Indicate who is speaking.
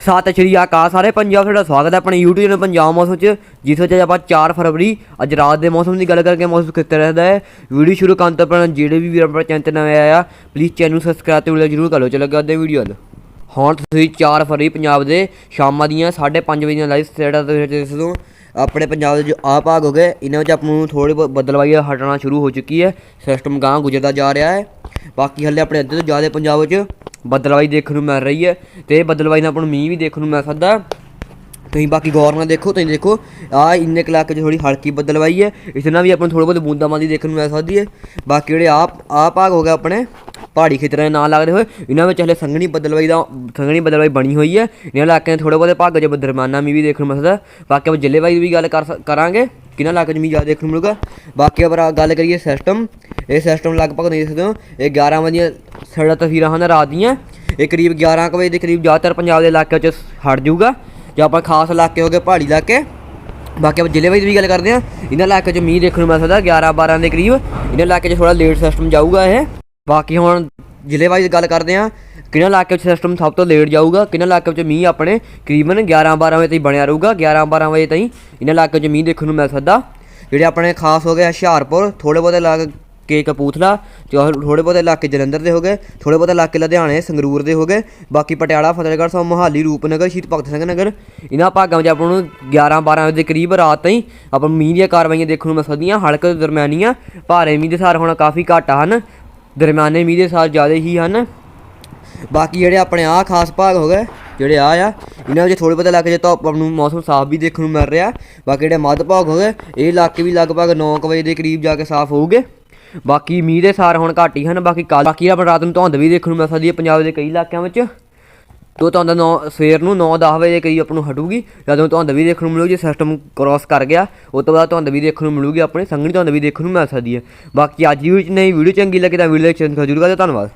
Speaker 1: ਸਤਿ ਸ਼੍ਰੀ ਅਕਾਲ ਸਾਰੇ ਪੰਜਾਬ, ਤੁਹਾਡਾ ਸਵਾਗਤ ਹੈ ਆਪਣੇ YouTube ਚੈਨਲ ਪੰਜਾਬ ਮੌਸਮ ਚ, ਜਿਸ ਵਿੱਚ ਅੱਜ ਆਪਾਂ 4 ਫਰਵਰੀ, ਅੱਜ ਰਾਤ ਦੇ ਮੌਸਮ ਦੀ ਗੱਲ ਕਰਕੇ ਮੌਸਮ ਕਿੱਥੇ ਰਹਿੰਦਾ ਹੈ। ਵੀਡੀਓ ਸ਼ੁਰੂ ਕਰਨ ਤੋਂ ਪਹਿਲਾਂ ਜਿਹੜੇ ਵੀ ਵੀਰ ਆਪਣੇ ਚੈਨਲ ਤੇ ਨਵੇਂ ਆਇਆ ਪਲੀਜ਼ ਚੈਨਲ ਨੂੰ ਸਬਸਕ੍ਰਾਈਬ ਤੇ ਵੀਡੀਓ ਜਰੂਰ ਕਰ ਲਓ, ਚਲੋ ਅੱਗੇ ਵੀਡੀਓ ਵੱਲ। ਹੁਣ ਤੁਸੀਂ 4 ਫਰਵਰੀ ਪੰਜਾਬ ਦੇ ਸ਼ਾਮਾਂ ਦੀਆਂ 5:30 ਵਜੇ ਦੀਆਂ ਲਾਈਵ ਸਟੇਟਸ ਦੇ ਦੇਖ ਸਕਦੇ ਹੋ। ਆਪਣੇ ਪੰਜਾਬ ਦੇ ਜੋ ਆ ਭਾਗ ਹੋ ਗਏ ਇਹਨਾਂ ਵਿੱਚ ਆਪ ਨੂੰ ਥੋੜੀ ਬਹੁਤ ਬਦਲਵਾਈ ਹਟਣਾ ਸ਼ੁਰੂ ਹੋ ਚੁੱਕੀ ਹੈ। ਸਿਸਟਮ ਗਾਂ ਗੁਜ਼ਰਦਾ ਜਾ ਰਿਹਾ ਹੈ। ਬਾਕੀ ਹੱਲੇ ਆਪਣੇ ਅੱਧੇ ਤੋਂ ਜ਼ਿਆਦਾ ਪੰਜਾਬ ਵਿੱਚ ਬਦਲਵਾਈ ਦੇਖਣ ਨੂੰ ਮਿਲ ਰਹੀ ਹੈ ਤੇ ਇਹ ਬਦਲਵਾਈ ਨਾਲ ਆਪਾਂ ਨੂੰ ਮੀਂਹ ਵੀ ਦੇਖਣ ਨੂੰ ਮਿਲ ਸਕਦਾ। ਤੁਸੀਂ ਬਾਕੀ ਗੌਰ ਨਾਲ ਦੇਖੋ, ਤੁਸੀਂ ਦੇਖੋ, ਆ ਇੰਨੇ ਕੁ ਇਲਾਕੇ 'ਚ ਥੋੜੀ ਹਲਕੀ ਬਦਲਵਾਈ ਹੈ, ਇਸ ਨਾਲ ਵੀ ਆਪਾਂ ਨੂੰ ਥੋੜਾ ਬਹੁਤ ਬੂੰਦਾਬਾਂਦੀ ਦੇਖਣ ਨੂੰ ਮਿਲ ਸਕਦੀ ਹੈ। ਬਾਕੀ ਜਿਹੜੇ ਆ ਆ ਭਾਗ ਹੋ ਗਿਆ ਆਪਣੇ, ਪਹਾੜੀ ਖੇਤਰਾਂ ਦੇ ਨਾਲ ਲੱਗਦੇ ਹੋਏ, ਇਹਨਾਂ ਵਿੱਚ ਹਲੇ ਸੰਘਣੀ ਬਦਲਵਾਈ ਦਾ, ਸੰਘਣੀ ਬਦਲਵਾਈ ਬਣੀ ਹੋਈ ਹੈ। ਇਹਨਾਂ ਇਲਾਕਿਆਂ ਦੇ ਥੋੜੇ ਬਹੁਤੇ ਭਾਗ 'ਚ ਦਰਮਾਨਾ ਮੀਂਹ ਵੀ ਦੇਖਣ ਨੂੰ ਮਿਲ ਸਕਦਾ। ਬਾਕੀ ਆਪਾਂ ਜ਼ਿਲ੍ਹੇਵਾਈ ਦੀ ਵੀ ਗੱਲ ਕਰ ਸਕ- ਕਰਾਂਗੇ, ਕਿਹਨਾਂ ਇਲਾਕੇ 'ਚ ਮੀਂਹ ਜ਼ਿਆਦਾ ਦੇਖਣ ਨੂੰ ਮਿਲੂਗਾ। ਬਾਕੀ ਆਪਾਂ ਗੱਲ ਕਰੀਏ ਸਿਸਟਮ ਇਹ ਸਿਸਟਮ ਲਗਭਗ ਦੇਖ ਸਕਦੇ ਹੋ, ਇਹ 11 ਵਜੇ ਸਾਡਾ ਤਸਵੀਰਾਂ ਹਨ ਰਾਤ ਦੀਆਂ। ਇਹ ਕਰੀਬ 11 ਕੁ ਵਜੇ ਦੇ ਕਰੀਬ ਜ਼ਿਆਦਾਤਰ ਪੰਜਾਬ ਦੇ ਇਲਾਕਿਆਂ 'ਚ ਹਟ ਜਾਊਗਾ, ਜੇ ਆਪਾਂ ਖਾਸ ਇਲਾਕੇ ਹੋ ਗਏ ਪਹਾੜੀ ਇਲਾਕੇ। ਬਾਕੀ ਆਪਾਂ ਜ਼ਿਲ੍ਹੇ ਵਾਈਜ਼ ਵੀ ਗੱਲ ਕਰਦੇ ਹਾਂ। ਇਹਨਾਂ ਇਲਾਕੇ 'ਚ ਮੀਂਹ ਦੇਖਣ ਨੂੰ ਮਿਲ ਸਕਦਾ 11 12 ਦੇ ਕਰੀਬ। ਇਹਨਾਂ ਇਲਾਕੇ 'ਚ ਥੋੜਾ ਲੇਟ ਸਿਸਟਮ ਜਾਊਗਾ ਇਹ। ਬਾਕੀ ਹੁਣ ਜ਼ਿਲ੍ਹੇ ਵਾਈਜ਼ ਗੱਲ ਕਰਦੇ ਹਾਂ, ਕਿਹਨਾਂ ਇਲਾਕੇ 'ਚ ਸਿਸਟਮ ਸਭ ਤੋਂ ਲੇਟ ਜਾਊਗਾ, ਕਿਹਨਾਂ ਇਲਾਕੇ ਵਿੱਚ ਮੀਂਹ ਆਪਣੇ ਕਰੀਬਨ 11 12 ਵਜੇ ਤਾਈਂ ਬਣਿਆ ਰਹੂਗਾ 11 12 ਵਜੇ ਤਾਈਂ ਇਹਨਾਂ ਇਲਾਕੇ 'ਚ ਮੀਂਹ ਦੇਖਣ ਨੂੰ ਮਿਲ ਸਕਦਾ। ਜਿਹੜੇ ਆਪਣੇ ਖਾਸ ਹੋ ਗਏ ਹੁਸ਼ਿਆਰਪੁਰ ਥੋੜੇ ਬਹੁਤੇ ਇਲਾਕੇ ਕੇ ਕਪੂਥਲਾ ਥੋੜੇ ਬਹੁਤੇ ਇਲਾਕੇ ਜਲੰਧਰ ਦੇ ਹੋ ਗਏ ਥੋੜੇ ਬਹੁਤੇ ਇਲਾਕੇ ਲੁਧਿਆਣੇ, ਸੰਗਰੂਰ ਦੇ ਹੋ ਗਏ, ਬਾਕੀ ਪਟਿਆਲਾ, ਫਤਿਹਗੜ੍ਹ ਸਾਹਿਬ, ਮੋਹਾਲੀ, ਰੂਪਨਗਰ, ਸ਼ਹੀਦ ਭਗਤ ਸਿੰਘ ਨਗਰ। ਇਹਨਾਂ ਭਾਗਾਂ ਵਿੱਚ ਆਪਾਂ ਨੂੰ 11 12 ਵਜੇ ਦੇ ਕਰੀਬ ਰਾਤ ਤਾਈਂ ਆਪਾਂ ਨੂੰ ਮੀਂਹ ਦੀਆਂ ਕਾਰਵਾਈਆਂ ਦੇਖਣ ਨੂੰ ਮਿਲ ਸਕਦੀਆਂ। ਹਲਕੇ ਦਰਮਿਆਨੀਆਂ ਭਾਰੇ ਮੀਂਹ ਦੇ ਸਾਰ ਹੋਣਾ ਕਾਫੀ ਘੱਟ ਹਨ। ਦਰਮਿਆਨੇ ਮੀਂਹ ਦੇ ਸਾਰ ਜ਼ਿਆਦਾ ਹੀ ਹਨ। ਬਾਕੀ ਜਿਹੜੇ ਆਪਣੇ ਆ ਖਾਸ ਭਾਗ ਹੋ ਗਏ, ਜਿਹੜੇ ਆ ਆ, ਇਹਨਾਂ ਵਿੱਚ ਥੋੜੇ ਬਹੁਤੇ ਇਲਾਕੇ 'ਚ ਆਪਾਂ ਨੂੰ ਮੌਸਮ ਸਾਫ਼ ਵੀ ਦੇਖਣ ਨੂੰ ਮਿਲ ਰਿਹਾ। ਬਾਕੀ ਜਿਹੜੇ ਮੱਧ ਭਾਗ ਹੋ ਗਏ, ਇਹ ਇਲਾਕੇ ਵੀ ਲਗਭਗ 9 ਵਜੇ ਦੇ ਕਰੀਬ ਜਾ ਕੇ ਸਾਫ਼ ਹੋਊਗੇ। ਬਾਕੀ ਮੀਂਹ ਦੇ ਸਾਰ ਹੁਣ ਘੱਟ ਹੀ ਹਨ, ਬਾਕੀ ਕੱਲ੍ਹ ਬਾਕੀ ਆਪਾਂ ਰਾਤ ਨੂੰ ਧੁੰਦ ਵੀ ਦੇਖਣ ਨੂੰ ਮਿਲ ਸਕਦੀ ਹੈ, ਪੰਜਾਬ ਦੇ ਕਈ ਇਲਾਕਿਆਂ ਵਿੱਚ। ਤੋ ਧੁੰਦ 9 ਸਵੇਰ ਨੂੰ 9-10 ਵਜੇ ਦੇ ਕਰੀਬ ਆਪਾਂ ਨੂੰ ਹਟੂਗੀ, ਜਦੋਂ ਧੁੰਦ ਵੀ ਦੇਖਣ ਨੂੰ ਮਿਲੂਗੀ ਸਿਸਟਮ ਕ੍ਰਾਸ ਕਰ ਗਿਆ, ਉਸ ਤੋਂ ਬਾਅਦ ਧੁੰਦ ਵੀ ਦੇਖਣ ਨੂੰ ਮਿਲੂਗੀ, ਆਪਣੇ ਸੰਘਣੀ ਧੁੰਦ ਵੀ ਦੇਖਣ ਨੂੰ ਮਿਲ ਸਕਦੀ ਹੈ। ਬਾਕੀ ਅੱਜ ਦੀ ਵੀਡੀਓ 'ਚ ਨਹੀਂ ਵੀਡੀਓ ਚੰਗੀ ਲੱਗੇ ਤਾਂ ਵੀਡੀਓ ਲਾਈਕ ਸ਼ੇਅਰ ਜ਼ਰੂਰ ਕਰ ਦਿਓ, ਧੰਨਵਾਦ।